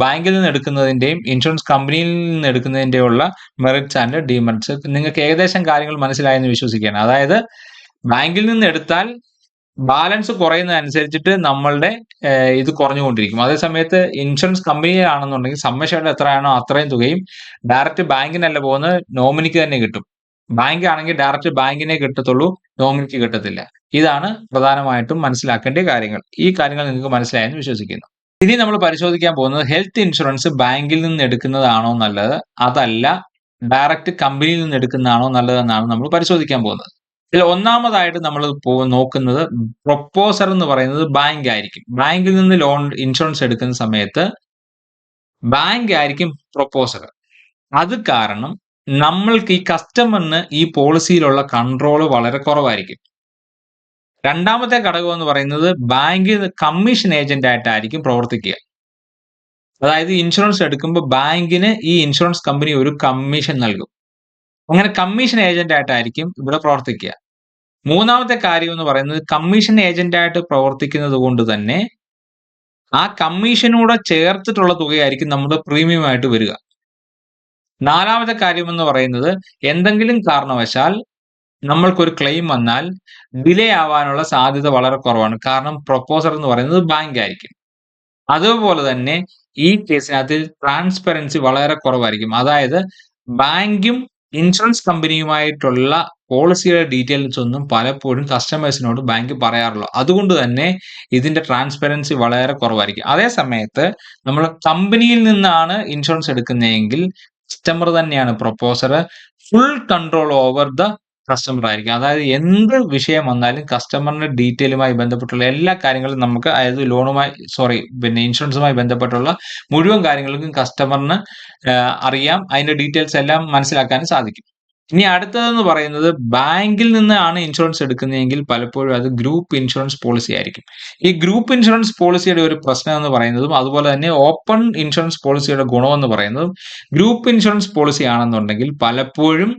ബാങ്കിൽ നിന്ന് എടുക്കുന്നതിന്റെയും ഇൻഷുറൻസ് കമ്പനിയിൽ നിന്ന് എടുക്കുന്നതിന്റെയും ഉള്ള മെറിറ്റ്സ് ആൻഡ് ഡിമെറിറ്റ്സ് നിങ്ങൾക്ക് ഏകദേശം കാര്യങ്ങൾ മനസ്സിലായെന്ന് വിശ്വസിക്കുകയാണ്. അതായത് ബാങ്കിൽ നിന്ന് എടുത്താൽ ബാലൻസ് കുറയുന്നതനുസരിച്ചിട്ട് നമ്മളുടെ ഇത് കുറഞ്ഞുകൊണ്ടിരിക്കും. അതേ സമയത്ത് ഇൻഷുറൻസ് കമ്പനിയിലാണെന്നുണ്ടെങ്കിൽ സമ്മേഷയുടെ എത്രയാണോ അത്രയും തുകയും ഡയറക്റ്റ് ബാങ്കിനല്ല പോകുന്നത് നോമിനിക്ക് തന്നെ കിട്ടും. ബാങ്ക് ആണെങ്കിൽ ഡയറക്റ്റ് ബാങ്കിനെ കിട്ടത്തുള്ളൂ നോമിനിക്ക് കിട്ടത്തില്ല. ഇതാണ് പ്രധാനമായിട്ടും മനസ്സിലാക്കേണ്ട കാര്യങ്ങൾ. ഈ കാര്യങ്ങൾ നിങ്ങൾക്ക് മനസ്സിലായെന്ന് വിശ്വസിക്കുന്നു. ഇനി നമ്മൾ പരിശോധിക്കാൻ പോകുന്നത് ഹെൽത്ത് ഇൻഷുറൻസ് ബാങ്കിൽ നിന്ന് എടുക്കുന്നതാണോ നല്ലത്? അതല്ല ഡയറക്റ്റ് കമ്പനിയിൽ നിന്ന് എടുക്കുന്നതാണോ നല്ലതെന്നാണ് നമ്മൾ പരിശോധിക്കാൻ പോകുന്നത്. ഇതിൽ ഒന്നാമതായിട്ട് നമ്മൾ നോക്കുന്നത് പ്രൊപ്പോസർ എന്ന് പറയുന്നത് ബാങ്ക് ആയിരിക്കും. ബാങ്കിൽ നിന്ന് ലോൺ ഇൻഷുറൻസ് എടുക്കുന്ന സമയത്ത് ബാങ്ക് ആയിരിക്കും പ്രൊപ്പോസർ അത് കാരണം നമ്മൾക്ക് ഈ കസ്റ്റമറിന് ഈ പോളിസിയിലുള്ള കൺട്രോൾ വളരെ കുറവായിരിക്കും. രണ്ടാമത്തെ ഘടകം എന്ന് പറയുന്നത് ബാങ്ക് കമ്മീഷൻ ഏജന്റ് ആയിട്ടായിരിക്കും പ്രവർത്തിക്കുക. അതായത് ഇൻഷുറൻസ് എടുക്കുമ്പോൾ ബാങ്കിന് ഈ ഇൻഷുറൻസ് കമ്പനി ഒരു കമ്മീഷൻ നൽകും. അങ്ങനെ കമ്മീഷൻ ഏജന്റ് ആയിട്ടായിരിക്കും ഇവിടെ പ്രവർത്തിക്കുക. മൂന്നാമത്തെ കാര്യം എന്ന് പറയുന്നത് കമ്മീഷൻ ഏജന്റ് ആയിട്ട് പ്രവർത്തിക്കുന്നത് കൊണ്ട് തന്നെ ആ കമ്മീഷനൂടെ ചേർത്തിട്ടുള്ള തുകയായിരിക്കും നമ്മുടെ പ്രീമിയം ആയിട്ട് വരിക. നാലാമത്തെ കാര്യം എന്ന് പറയുന്നത് എന്തെങ്കിലും കാരണവശാൽ നമ്മൾക്കൊരു ക്ലെയിം വന്നാൽ ഡിലേ ആവാനുള്ള സാധ്യത വളരെ കുറവാണ്. കാരണം പ്രൊപ്പോസർ എന്ന് പറയുന്നത് ബാങ്ക് ആയിരിക്കും. അതുപോലെ തന്നെ ഈ കേസിനകത്ത് ട്രാൻസ്പെറൻസി വളരെ കുറവായിരിക്കും. അതായത് ബാങ്കും ഇൻഷുറൻസ് കമ്പനിയുമായിട്ടുള്ള പോളിസിയുടെ ഡീറ്റെയിൽസ് ഒന്നും പലപ്പോഴും കസ്റ്റമേഴ്സിനോട് ബാങ്ക് പറയാറില്ല. അതുകൊണ്ട് തന്നെ ഇതിന്റെ ട്രാൻസ്പെറൻസി വളരെ കുറവായിരിക്കും. അതേ സമയത്ത് നമ്മൾ കമ്പനിയിൽ നിന്നാണ് ഇൻഷുറൻസ് എടുക്കുന്നതെങ്കിൽ കസ്റ്റമർ തന്നെയാണ് proposer. Full control over the customer ആയിരിക്കും. അതായത് എന്ത് വിഷയം വന്നാലും കസ്റ്റമറിന്റെ ഡീറ്റെയിലുമായി ബന്ധപ്പെട്ടുള്ള എല്ലാ കാര്യങ്ങളും നമുക്ക് അതായത് ലോണുമായി സോറി പിന്നെ ഇൻഷുറൻസുമായി ബന്ധപ്പെട്ടുള്ള മുഴുവൻ കാര്യങ്ങൾക്കും കസ്റ്റമറിന് അറിയാം. അതിന്റെ ഡീറ്റെയിൽസ് എല്ലാം മനസ്സിലാക്കാനും സാധിക്കും. ഇനി അടുത്തതെന്ന് പറയുന്നത് ബാങ്കിൽ നിന്നാണ് ഇൻഷുറൻസ് എടുക്കുന്നതെങ്കിൽ പലപ്പോഴും അത് ഗ്രൂപ്പ് ഇൻഷുറൻസ് പോളിസി ആയിരിക്കും. ഈ ഗ്രൂപ്പ് ഇൻഷുറൻസ് പോളിസിയുടെ ഒരു പ്രശ്നം എന്ന് പറയുന്നതും അതുപോലെ തന്നെ ഓപ്പൺ ഇൻഷുറൻസ് പോളിസിയുടെ ഗുണമെന്ന് പറയുന്നതും ഗ്രൂപ്പ് ഇൻഷുറൻസ് പോളിസി ആണെന്നുണ്ടെങ്കിൽ പലപ്പോഴും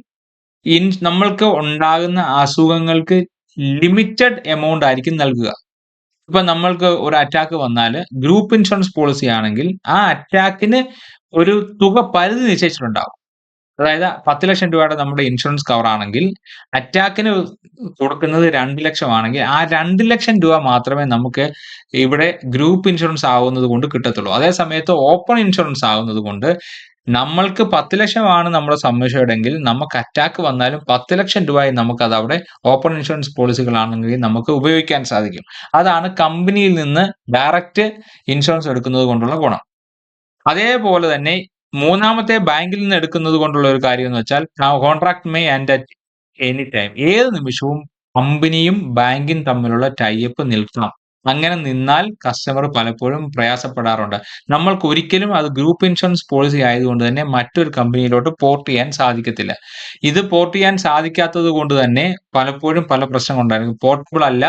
ഇൻ നമ്മൾക്ക് ഉണ്ടാകുന്ന അസുഖങ്ങൾക്ക് ലിമിറ്റഡ് എമൗണ്ട് ആയിരിക്കും നൽകുക. ഇപ്പൊ നമ്മൾക്ക് ഒരു അറ്റാക്ക് വന്നാൽ ഗ്രൂപ്പ് ഇൻഷുറൻസ് പോളിസി ആണെങ്കിൽ ആ അറ്റാക്കിന് ഒരു തുക പരിധി നിശ്ചയിച്ചിട്ടുണ്ടാവും. അതായത് പത്ത് ലക്ഷം രൂപയുടെ നമ്മുടെ ഇൻഷുറൻസ് കവർ ആണെങ്കിൽ അറ്റാക്കിന് കൊടുക്കുന്നത് രണ്ട് ലക്ഷം ആണെങ്കിൽ ആ രണ്ട് ലക്ഷം രൂപ മാത്രമേ നമുക്ക് ഇവിടെ ഗ്രൂപ്പ് ഇൻഷുറൻസ് ആവുന്നത് കൊണ്ട് കിട്ടത്തുള്ളൂ. അതേ സമയത്ത് ഓപ്പൺ ഇൻഷുറൻസ് ആവുന്നത് കൊണ്ട് നമ്മൾക്ക് പത്ത് ലക്ഷമാണ് നമ്മുടെ സംശയമെങ്കിൽ നമുക്ക് അറ്റാക്ക് വന്നാലും പത്ത് ലക്ഷം രൂപയായി നമുക്ക് അത് അവിടെ ഓപ്പൺ ഇൻഷുറൻസ് പോളിസികളാണെങ്കിൽ നമുക്ക് ഉപയോഗിക്കാൻ സാധിക്കും. അതാണ് കമ്പനിയിൽ നിന്ന് ഡയറക്റ്റ് ഇൻഷുറൻസ് എടുക്കുന്നത് കൊണ്ടുള്ള ഗുണം. അതേപോലെ തന്നെ മൂന്നാമത്തെ ബാങ്കിൽ നിന്ന് എടുക്കുന്നത് കൊണ്ടുള്ള ഒരു കാര്യം എന്ന് വെച്ചാൽ contract may and at any time ഏത് നിമിഷവും കമ്പനിയും ബാങ്കും തമ്മിലുള്ള ടൈപ്പ് നിൽക്കണം. അങ്ങനെ നിന്നാൽ കസ്റ്റമർ പലപ്പോഴും പ്രയാസപ്പെടാറുണ്ട്. നമ്മൾക്ക് ഒരിക്കലും അത് ഗ്രൂപ്പ് ഇൻഷുറൻസ് പോളിസി ആയതുകൊണ്ട് തന്നെ മറ്റൊരു കമ്പനിയിലോട്ട് പോർട്ട് ചെയ്യാൻ സാധിക്കത്തില്ല. ഇത് പോർട്ട് ചെയ്യാൻ സാധിക്കാത്തത് കൊണ്ട് തന്നെ പലപ്പോഴും പല പ്രശ്നങ്ങളുണ്ടായിരുന്നു. പോർട്ടബിൾ അല്ല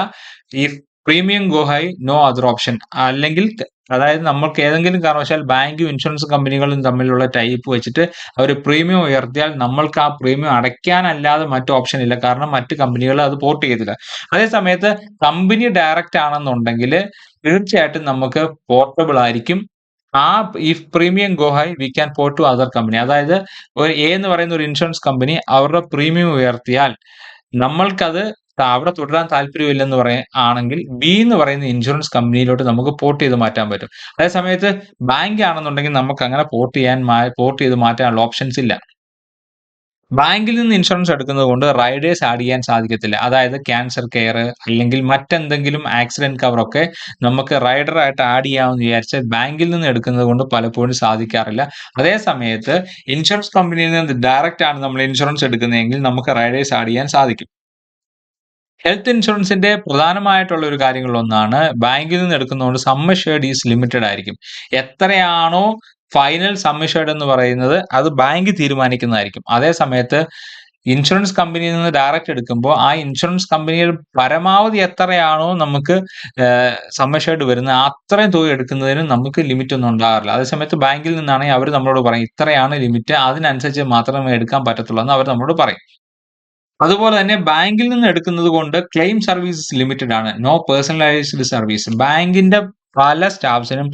ഈ premium go high no other option. അല്ലെങ്കിൽ അതായത് നമ്മൾക്ക് ഏതെങ്കിലും കാരണവശാൽ ബാങ്കും ഇൻഷുറൻസ് കമ്പനികളും തമ്മിലുള്ള ടൈപ്പ് വെച്ചിട്ട് അവർ പ്രീമിയം ഉയർത്തിയാൽ നമ്മൾക്ക് ആ പ്രീമിയം അടയ്ക്കാനല്ലാതെ മറ്റു ഓപ്ഷൻ ഇല്ല. കാരണം മറ്റ് കമ്പനികൾ അത് പോർട്ട് ചെയ്തില്ല. അതേ സമയത്ത് കമ്പനി ഡയറക്റ്റ് ആണെന്നുണ്ടെങ്കിൽ തീർച്ചയായിട്ടും നമുക്ക് പോർട്ടബിൾ ആയിരിക്കും. ആ ഈ premium go high we can port to other company. അതായത് ഒരു എ എന്ന് പറയുന്ന ഒരു ഇൻഷുറൻസ് കമ്പനി അവരുടെ പ്രീമിയം ഉയർത്തിയാൽ നമ്മൾക്കത് അവിടെ തുടരാൻ താല്പര്യമില്ലെന്ന് പറയ ആണെങ്കിൽ ബി എന്ന് പറയുന്ന ഇൻഷുറൻസ് കമ്പനിയിലോട്ട് നമുക്ക് പോർട്ട് ചെയ്ത് മാറ്റാൻ പറ്റും. അതേ സമയത്ത് ബാങ്ക് ആണെന്നുണ്ടെങ്കിൽ നമുക്ക് അങ്ങനെ പോർട്ട് ചെയ്യാൻ പോർട്ട് ചെയ്ത് മാറ്റാനുള്ള ഓപ്ഷൻസ് ഇല്ല. ബാങ്കിൽ നിന്ന് ഇൻഷുറൻസ് എടുക്കുന്നത് കൊണ്ട് റൈഡേഴ്സ് ആഡ് ചെയ്യാൻ സാധിക്കത്തില്ല. അതായത് ക്യാൻസർ കെയർ അല്ലെങ്കിൽ മറ്റെന്തെങ്കിലും ആക്സിഡന്റ് കവർ ഒക്കെ നമുക്ക് റൈഡർ ആയിട്ട് ആഡ് ചെയ്യാമെന്ന് വിചാരിച്ചാൽ ബാങ്കിൽ നിന്ന് എടുക്കുന്നത് കൊണ്ട് പലപ്പോഴും സാധിക്കാറില്ല. അതേ സമയത്ത് ഇൻഷുറൻസ് കമ്പനിയിൽ നിന്ന് ഡയറക്റ്റ് ആണ് നമ്മൾ ഇൻഷുറൻസ് എടുക്കുന്നതെങ്കിൽ നമുക്ക് റൈഡേഴ്സ് ആഡ് ചെയ്യാൻ സാധിക്കും. ഹെൽത്ത് ഇൻഷുറൻസിന്റെ പ്രധാനമായിട്ടുള്ള ഒരു കാര്യങ്ങളിലൊന്നാണ് ബാങ്കിൽ നിന്ന് എടുക്കുന്നതുകൊണ്ട് സമ്മഷേർഡ് ഈസ് ലിമിറ്റഡ് ആയിരിക്കും. എത്രയാണോ ഫൈനൽ സമ്മഷേർഡ് എന്ന് പറയുന്നത് അത് ബാങ്ക് തീരുമാനിക്കുന്നതായിരിക്കും. അതേ സമയത്ത് ഇൻഷുറൻസ് കമ്പനിയിൽ നിന്ന് ഡയറക്റ്റ് എടുക്കുമ്പോൾ ആ ഇൻഷുറൻസ് കമ്പനിയിൽ പരമാവധി എത്രയാണോ നമുക്ക് സമ്മഷേർഡ് വരുന്നത് അത്രയും തുക എടുക്കുന്നതിന് നമുക്ക് ലിമിറ്റ് ഒന്നും ഉണ്ടാകാറില്ല. അതേസമയത്ത് ബാങ്കിൽ നിന്നാണെങ്കിൽ അവർ നമ്മളോട് പറയും ഇത്രയാണ് ലിമിറ്റ് അതിനനുസരിച്ച് മാത്രമേ എടുക്കാൻ പറ്റത്തുള്ളൂ എന്ന് അവർ നമ്മളോട് പറയും. അതുപോലെ തന്നെ ബാങ്കിൽ നിന്ന് എടുക്കുന്നത് കൊണ്ട് ക്ലെയിം സർവീസസ് ലിമിറ്റഡ് ആണ്. നോ പേഴ്സണലൈസ്ഡ് സർവീസ് ബാങ്കിന്റെ പല സ്റ്റാഫ്സിനും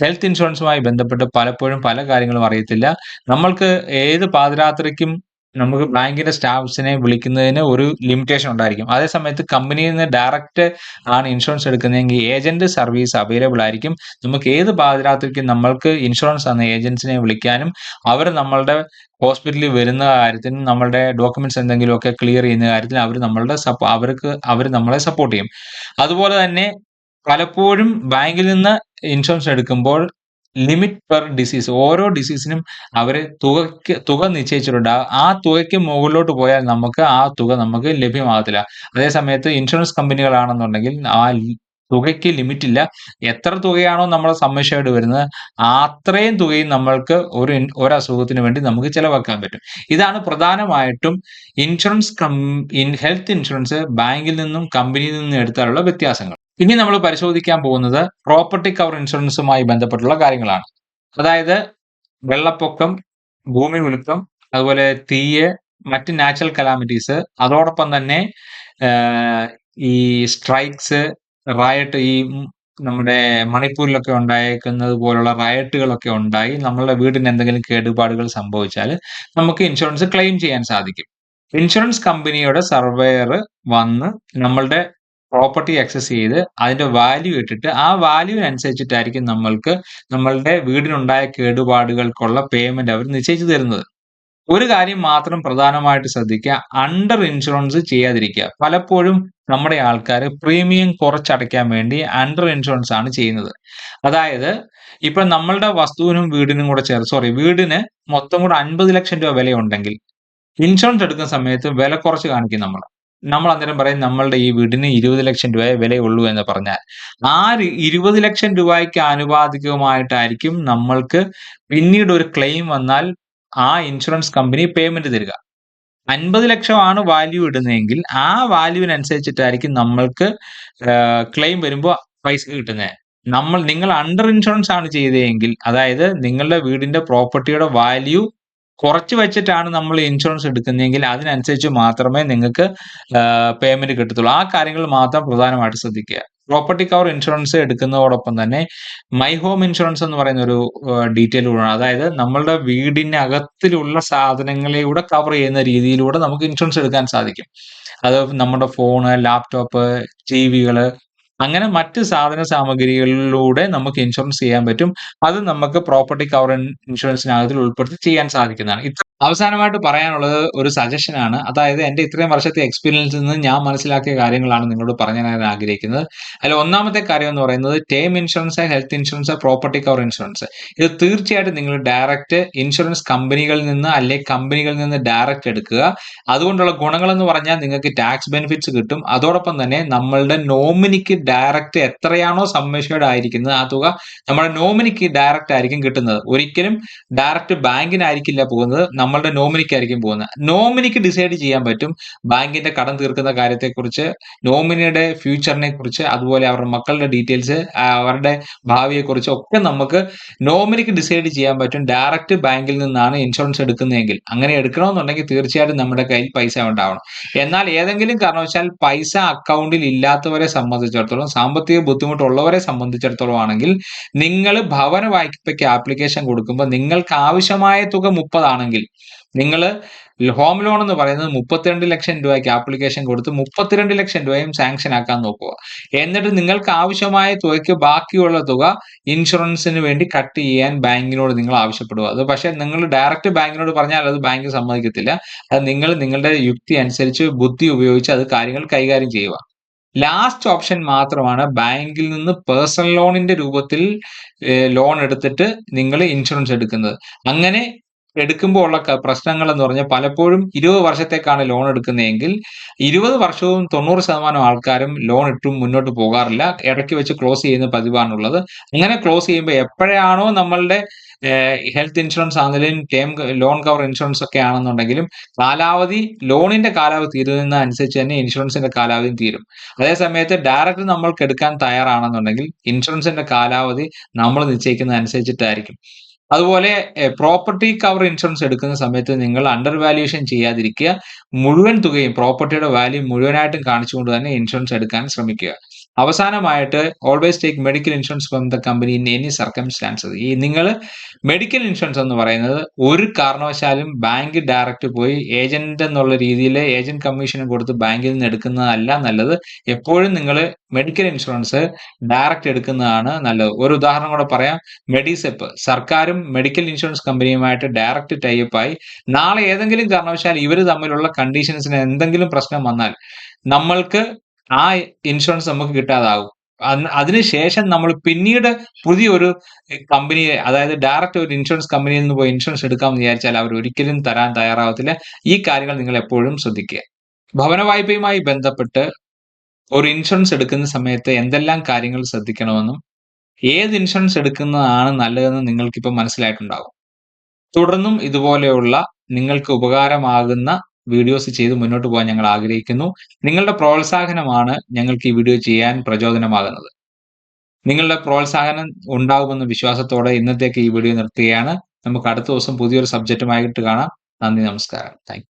ഹെൽത്ത് ഇൻഷുറൻസുമായി ബന്ധപ്പെട്ട് പലപ്പോഴും പല കാര്യങ്ങളും അറിയത്തില്ല. നമ്മൾക്ക് ഏത് പാതിരാത്രിക്കും നമുക്ക് ബാങ്കിന്റെ സ്റ്റാഫ്സിനെ വിളിക്കുന്നതിന് ഒരു ലിമിറ്റേഷൻ ഉണ്ടായിരിക്കും. അതേ സമയത്ത് കമ്പനിയിൽ നിന്ന് ഡയറക്റ്റ് ആണ് ഇൻഷുറൻസ് എടുക്കുന്നതെങ്കിൽ ഏജന്റ് സർവീസ് അവൈലബിൾ ആയിരിക്കും. നമുക്ക് ഏത് പാതിരാത്രിക്കും നമ്മൾക്ക് ഇൻഷുറൻസ് എന്ന ഏജൻസിനെ വിളിക്കാനും അവർ നമ്മളുടെ ഹോസ്പിറ്റലിൽ വരുന്ന കാര്യത്തിനും നമ്മളുടെ ഡോക്യുമെന്റ്സ് എന്തെങ്കിലുമൊക്കെ ക്ലിയർ ചെയ്യുന്ന കാര്യത്തിൽ അവർ നമ്മളുടെ അവർക്ക് അവർ നമ്മളെ സപ്പോർട്ട് ചെയ്യും. അതുപോലെ തന്നെ പലപ്പോഴും ബാങ്കിൽ നിന്ന് ഇൻഷുറൻസ് എടുക്കുമ്പോൾ ലിമിറ്റ് പെർ ഡിസീസ് ഓരോ ഡിസീസിനും അവർ തുകയ്ക്ക് തുക നിശ്ചയിച്ചിട്ടുണ്ട്. ആ- തുകയ്ക്ക് മുകളിലോട്ട് പോയാൽ നമുക്ക് ആ തുക നമുക്ക് ലഭ്യമാകത്തില്ല. അതേ സമയത്ത് ഇൻഷുറൻസ് കമ്പനികളാണെന്നുണ്ടെങ്കിൽ ആ തുകയ്ക്ക് ലിമിറ്റ് ഇല്ല. എത്ര തുകയാണോ നമ്മളെ സമ്മേഷമായിട്ട് വരുന്നത് അത്രയും തുകയും നമ്മൾക്ക് ഒരു ഒരു അസുഖത്തിന് വേണ്ടി നമുക്ക് ചിലവാക്കാൻ പറ്റും. ഇതാണ് പ്രധാനമായിട്ടും insurance come in health insurance ബാങ്കിൽ നിന്നും കമ്പനിയിൽ നിന്നും എടുത്താലുള്ള വ്യത്യാസങ്ങൾ. ഇനി നമ്മൾ പരിശോധിക്കാൻ പോകുന്നത് പ്രോപ്പർട്ടി കവർ ഇൻഷുറൻസുമായി ബന്ധപ്പെട്ടുള്ള കാര്യങ്ങളാണ്. അതായത് വെള്ളപ്പൊക്കം ഭൂമി കുലുക്കം അതുപോലെ തീയ് മറ്റ് നാച്ചുറൽ കലാമിറ്റീസ് അതോടൊപ്പം തന്നെ ഈ സ്ട്രൈക്സ് റയട്ട് ഈ നമ്മുടെ മണിപ്പൂരിലൊക്കെ ഉണ്ടായേക്കുന്നത് പോലുള്ള റയട്ടുകളൊക്കെ ഉണ്ടായി നമ്മളുടെ വീടിന് എന്തെങ്കിലും കേടുപാടുകൾ സംഭവിച്ചാൽ നമുക്ക് ഇൻഷുറൻസ് ക്ലെയിം ചെയ്യാൻ സാധിക്കും. ഇൻഷുറൻസ് കമ്പനിയുടെ സർവേയർ വന്ന് നമ്മളുടെ പ്രോപ്പർട്ടി ആക്സസ് ചെയ്ത് അതിന്റെ വാല്യൂ ഇട്ടിട്ട് ആ വാല്യൂ വാല്യൂവിനനുസരിച്ചിട്ടായിരിക്കും നമ്മൾക്ക് നമ്മളുടെ വീടിനുണ്ടായ കേടുപാടുകൾക്കുള്ള പേയ്മെന്റ് അവർ നിശ്ചയിച്ചു തരുന്നത്. ഒരു കാര്യം മാത്രം പ്രധാനമായിട്ട് ശ്രദ്ധിക്കുക. അണ്ടർ ഇൻഷുറൻസ് ചെയ്യാതിരിക്കുക. പലപ്പോഴും നമ്മുടെ ആൾക്കാർ പ്രീമിയം കുറച്ചടയ്ക്കാൻ വേണ്ടി അണ്ടർ ഇൻഷുറൻസ് ആണ് ചെയ്യുന്നത്. അതായത് ഇപ്പൊ നമ്മളുടെ വസ്തുവിനും വീടിനും കൂടെ ചേർത്ത് സോറി വീടിന് മൊത്തം കൂടെ അൻപത് ലക്ഷം രൂപ വിലയുണ്ടെങ്കിൽ ഇൻഷുറൻസ് എടുക്കുന്ന സമയത്ത് വില കുറച്ച് കാണിക്കും നമ്മൾ നമ്മൾ അന്നേരം പറയും നമ്മളുടെ ഈ വീടിന് ഇരുപത് ലക്ഷം രൂപയെ വിലയുള്ളൂ എന്ന് പറഞ്ഞാൽ. ആ ഇരുപത് ലക്ഷം രൂപയ്ക്ക് ആനുപാതികമായിട്ടായിരിക്കും നമ്മൾക്ക് പിന്നീട് ഒരു ക്ലെയിം വന്നാൽ ആ ഇൻഷുറൻസ് കമ്പനി പേയ്മെന്റ് തരിക. അൻപത് ലക്ഷമാണ് വാല്യൂ ഇടുന്നതെങ്കിൽ ആ വാല്യൂവിനനുസരിച്ചിട്ടായിരിക്കും നമ്മൾക്ക് ക്ലെയിം വരുമ്പോൾ പൈസ കിട്ടുന്നത് നമ്മൾ നിങ്ങൾ അണ്ടർ ഇൻഷുറൻസ് ആണ് ചെയ്തതെങ്കിൽ അതായത് നിങ്ങളുടെ വീടിന്റെ പ്രോപ്പർട്ടിയുടെ വാല്യൂ കുറച്ച് വെച്ചിട്ടാണ് നമ്മൾ ഇൻഷുറൻസ് എടുക്കുന്നതെങ്കിൽ അതിനനുസരിച്ച് മാത്രമേ നിങ്ങൾക്ക് പേയ്മെന്റ് കിട്ടത്തുള്ളൂ. ആ കാര്യങ്ങൾ മാത്രം പ്രധാനമായിട്ട് ശ്രദ്ധിക്കുക. പ്രോപ്പർട്ടി കവർ ഇൻഷുറൻസ് എടുക്കുന്നതോടൊപ്പം തന്നെ മൈ ഹോം ഇൻഷുറൻസ് എന്ന് പറയുന്ന ഒരു ഡീറ്റെയിൽ കൂടെ അതായത് നമ്മളുടെ വീടിനകത്തിലുള്ള സാധനങ്ങളിലൂടെ കവർ ചെയ്യുന്ന രീതിയിലൂടെ നമുക്ക് ഇൻഷുറൻസ് എടുക്കാൻ സാധിക്കും. അത് നമ്മുടെ ഫോണ് ലാപ്ടോപ്പ് ടി വികൾ അങ്ങനെ മറ്റ് സാധന സാമഗ്രികളിലൂടെ നമുക്ക് ഇൻഷുറൻസ് ചെയ്യാൻ പറ്റും. അത് നമുക്ക് പ്രോപ്പർട്ടി കവർ ഇൻഷുറൻസിനകത്തിൽ ഉൾപ്പെടുത്തി ചെയ്യാൻ സാധിക്കുന്നതാണ്. ഇത്ര അവസാനമായിട്ട് പറയാനുള്ളത് ഒരു സജഷൻ ആണ്. അതായത് എന്റെ ഇത്രയും വർഷത്തെ എക്സ്പീരിയൻസിൽ നിന്ന് ഞാൻ മനസ്സിലാക്കിയ കാര്യങ്ങളാണ് നിങ്ങളോട് പറഞ്ഞു തരാൻ ആഗ്രഹിക്കുന്നത്. അതിൽ ഒന്നാമത്തെ കാര്യം എന്ന് പറയുന്നത് term insurance health insurance property cover insurance ഇത് തീർച്ചയായിട്ടും നിങ്ങൾ ഡയറക്റ്റ് ഇൻഷുറൻസ് കമ്പനികളിൽ നിന്ന് അല്ലെ കമ്പനികളിൽ നിന്ന് ഡയറക്റ്റ് എടുക്കുക. അതുകൊണ്ടുള്ള ഗുണങ്ങൾ എന്ന് പറഞ്ഞാൽ നിങ്ങൾക്ക് ടാക്സ് ബെനിഫിറ്റ്സ് കിട്ടും. അതോടൊപ്പം തന്നെ നമ്മളുടെ നോമിനിക്ക് ഡയറക്റ്റ് എത്രയാണോ സമ്മേഷേഡ് ആയിരിക്കുന്നത് ആ തുക നമ്മുടെ നോമിനിക്ക് ഡയറക്റ്റ് ആയിരിക്കും കിട്ടുന്നത്. ഒരിക്കലും ഡയറക്റ്റ് ബാങ്കിനായിരിക്കില്ല പോകുന്നത് നമ്മളുടെ നോമിനിക്കായിരിക്കും പോകുന്നത്. നോമിനിക്ക് ഡിസൈഡ് ചെയ്യാൻ പറ്റും ബാങ്കിന്റെ കടം തീർക്കുന്ന കാര്യത്തെക്കുറിച്ച് നോമിനിയുടെ ഫ്യൂച്ചറിനെ കുറിച്ച് അതുപോലെ അവരുടെ മക്കളുടെ ഡീറ്റെയിൽസ് അവരുടെ ഭാവിയെക്കുറിച്ച് ഒക്കെ നമുക്ക് നോമിനിക്ക് ഡിസൈഡ് ചെയ്യാൻ പറ്റും. ഡയറക്റ്റ് ബാങ്കിൽ നിന്നാണ് ഇൻഷുറൻസ് എടുക്കുന്നതെങ്കിൽ. അങ്ങനെ എടുക്കണമെന്നുണ്ടെങ്കിൽ തീർച്ചയായിട്ടും നമ്മുടെ കയ്യിൽ പൈസ ഉണ്ടാവണം. എന്നാൽ ഏതെങ്കിലും കാരണവശാൽ പൈസ അക്കൗണ്ടിൽ ഇല്ലാത്തവരെ സംബന്ധിച്ചിടത്തോളം സാമ്പത്തിക ബുദ്ധിമുട്ടുള്ളവരെ സംബന്ധിച്ചിടത്തോളം ആണെങ്കിൽ നിങ്ങൾ ഭവന വായ്പയ്ക്ക് ആപ്ലിക്കേഷൻ കൊടുക്കുമ്പോൾ നിങ്ങൾക്ക് ആവശ്യമായ തുക മുപ്പതാണെങ്കിൽ നിങ്ങൾ ഹോം ലോൺ എന്ന് പറയുന്നത് മുപ്പത്തിരണ്ട് ലക്ഷം രൂപയ്ക്ക് ആപ്ലിക്കേഷൻ കൊടുത്ത് മുപ്പത്തിരണ്ട് ലക്ഷം രൂപയും സാങ്ഷൻ ആക്കാൻ നോക്കുക. എന്നിട്ട് നിങ്ങൾക്ക് ആവശ്യമായ തുകയ്ക്ക് ബാക്കിയുള്ള തുക ഇൻഷുറൻസിന് വേണ്ടി കട്ട് ചെയ്യാൻ ബാങ്കിനോട് നിങ്ങൾ ആവശ്യപ്പെടുക. അത് പക്ഷേ നിങ്ങൾ ഡയറക്റ്റ് ബാങ്കിനോട് പറഞ്ഞാൽ അത് ബാങ്ക് സമ്മതിക്കത്തില്ല. അത് നിങ്ങൾ നിങ്ങളുടെ യുക്തി അനുസരിച്ച് ബുദ്ധി ഉപയോഗിച്ച് അത് കാര്യങ്ങൾ കൈകാര്യം ചെയ്യുക. ലാസ്റ്റ് ഓപ്ഷൻ മാത്രമാണ് ബാങ്കിൽ നിന്ന് പേഴ്സണൽ ലോണിന്റെ രൂപത്തിൽ ലോൺ എടുത്തിട്ട് നിങ്ങൾ ഇൻഷുറൻസ് എടുക്കുന്നത്. അങ്ങനെ എടുക്കുമ്പോൾ ഉള്ള പ്രശ്നങ്ങൾ എന്ന് പറഞ്ഞാൽ പലപ്പോഴും ഇരുപത് വർഷത്തേക്കാണ് ലോൺ എടുക്കുന്നതെങ്കിൽ ഇരുപത് വർഷവും തൊണ്ണൂറ് ശതമാനം ആൾക്കാരും ലോൺ ഇട്ടും മുന്നോട്ട് പോകാറില്ല. ഇടയ്ക്ക് വെച്ച് ക്ലോസ് ചെയ്യുന്ന പതിവാണുള്ളത്. അങ്ങനെ ക്ലോസ് ചെയ്യുമ്പോൾ എപ്പോഴാണോ നമ്മളുടെ ഹെൽത്ത് ഇൻഷുറൻസ് ആണെങ്കിലും ടേം ലോൺ കവർ ഇൻഷുറൻസ് ഒക്കെ ആണെന്നുണ്ടെങ്കിലും കാലാവധി ലോണിന്റെ കാലാവധി തീരുന്ന അനുസരിച്ച് തന്നെ ഇൻഷുറൻസിന്റെ കാലാവധി തീരും. അതേ സമയത്ത് ഡയറക്റ്റ് നമ്മൾക്ക് എടുക്കാൻ തയ്യാറാണെന്നുണ്ടെങ്കിൽ ഇൻഷുറൻസിന്റെ കാലാവധി നമ്മൾ നിശ്ചയിക്കുന്ന അനുസരിച്ചിട്ടായിരിക്കും അതുപോലെ പ്രോപ്പർട്ടി കവർ ഇൻഷുറൻസ് എടുക്കുന്ന സമയത്ത് നിങ്ങൾ അണ്ടർ വാല്യൂഷൻ ചെയ്യാതിരിക്കുക. മുഴുവൻ തുകയും പ്രോപ്പർട്ടിയുടെ വാല്യൂ മുഴുവനായിട്ടും കാണിച്ചുകൊണ്ട് തന്നെ ഇൻഷുറൻസ് എടുക്കാൻ ശ്രമിക്കുക. അവസാനമായിട്ട് always take medical insurance from the company in any circumstances ഈ നിങ്ങൾ മെഡിക്കൽ ഇൻഷുറൻസ് എന്ന് പറയുന്നത് ഒരു കാരണവശാലും ബാങ്ക് ഡയറക്റ്റ് പോയി ഏജന്റ് എന്നുള്ള രീതിയിൽ ഏജന്റ് കമ്മീഷൻ കൊടുത്ത് ബാങ്കിൽ നിന്ന് എടുക്കുന്നതല്ല നല്ലത്. എപ്പോഴും നിങ്ങൾ മെഡിക്കൽ ഇൻഷുറൻസ് ഡയറക്റ്റ് എടുക്കുന്നതാണ് നല്ലത്. ഒരു ഉദാഹരണം കൂടെ പറയാം. മെഡിസെപ്പ് സർക്കാരും മെഡിക്കൽ ഇൻഷുറൻസ് കമ്പനിയുമായിട്ട് ഡയറക്റ്റ് ടൈപ്പ് ആയി. നാളെ ഏതെങ്കിലും കാരണവശാൽ ഇവർ തമ്മിലുള്ള കണ്ടീഷൻസിന് എന്തെങ്കിലും പ്രശ്നം വന്നാൽ നമ്മൾക്ക് ആ ഇൻഷുറൻസ് നമുക്ക് കിട്ടാതാകും. അതിനുശേഷം നമ്മൾ പിന്നീട് പുതിയൊരു കമ്പനിയെ അതായത് ഡയറക്റ്റ് ഒരു ഇൻഷുറൻസ് കമ്പനിയിൽ നിന്ന് പോയി ഇൻഷുറൻസ് എടുക്കാമെന്ന് വിചാരിച്ചാൽ അവർ ഒരിക്കലും തരാൻ തയ്യാറാവത്തില്ല. ഈ കാര്യങ്ങൾ നിങ്ങൾ എപ്പോഴും ശ്രദ്ധിക്കുക. ഭവന വായ്പയുമായി ബന്ധപ്പെട്ട് ഒരു ഇൻഷുറൻസ് എടുക്കുന്ന സമയത്ത് എന്തെല്ലാം കാര്യങ്ങൾ ശ്രദ്ധിക്കണമെന്നും ഏത് ഇൻഷുറൻസ് എടുക്കുന്നതാണ് നല്ലതെന്ന് നിങ്ങൾക്കിപ്പോൾ മനസ്സിലായിട്ടുണ്ടാകും തുടർന്നും ഇതുപോലെയുള്ള നിങ്ങൾക്ക് ഉപകാരമാകുന്ന വീഡിയോസ് ചെയ്ത് മുന്നോട്ട് പോകാൻ ഞങ്ങൾ ആഗ്രഹിക്കുന്നു. നിങ്ങളുടെ പ്രോത്സാഹനമാണ് ഞങ്ങൾക്ക് ഈ വീഡിയോ ചെയ്യാൻ പ്രചോദനമാകുന്നത്. നിങ്ങളുടെ പ്രോത്സാഹനം ഉണ്ടാകുമെന്ന വിശ്വാസത്തോടെ ഇന്നത്തേക്ക് ഈ വീഡിയോ നിർത്തുകയാണ്. നമുക്ക് അടുത്ത ദിവസം പുതിയൊരു സബ്ജക്റ്റുമായിട്ട് കാണാം. നന്ദി നമസ്കാരം. താങ്ക്